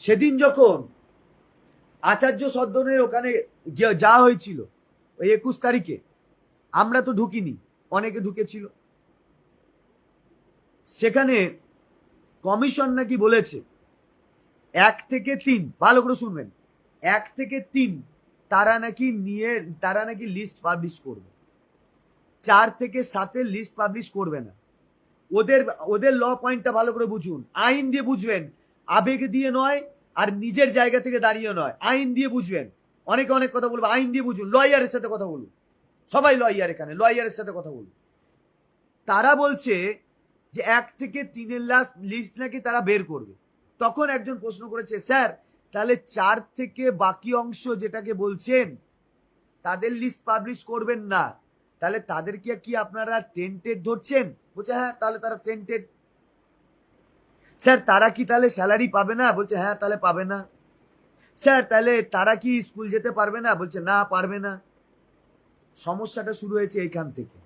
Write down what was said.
সেদিন যখন আচার্য সদ্দনের ওখানে যাওয়া হয়েছিল, ওই একুশ তারিখে, আমরা তো ঢুকিনি, অনেকে ঢুকেছিল। সেখানে কমিশন নাকি বলেছে, এক থেকে তিন, ভালো করে শুনবেন, এক থেকে তিন তারা নাকি নিয়ে, তারা নাকি লিস্ট পাবলিশ করবে। চার থেকে সাতের লিস্ট পাবলিশ করবে না। ওদের ওদের ল পয়েন্টটা ভালো করে বুঝুন, আইন দিয়ে বুঝবেন আবেগ দিয়ে নয় আর নিজের জায়গা থেকে দাঁড়িয়ে নয়। আইন দিয়ে বুঝবেন। অনেকে অনেক কথা বলবে, আইন দিয়ে বুঝুন, লয়ারের সাথে কথা বলুন। সবাই লয়ার এখানে, লয়ারের সাথে কথা বলুন। তারা বলছে যে এক থেকে তিনের লাস্ট লিস্ট নাকি তারা বের করবে। তখন একজন প্রশ্ন করেছে, স্যার, তাহলে চার থেকে বাকি অংশ যেটাকে বলছেন, তাদের লিস্ট পাবলিশ করবেন না। তাহলে তাদেরকে কি আপনারা টেন্টেড ধরছেন? বলছে হ্যাঁ তাহলে তারা টেন্টেড স্যার, তারা কি তাহলে স্যালারি পাবে না? বলছে হ্যাঁ তাহলে পাবে না। স্যার, তাহলে তারা কি স্কুল যেতে পারবে না? বলছে, না, পারবে না। সমস্যাটা শুরু হয়েছে এইখান থেকে।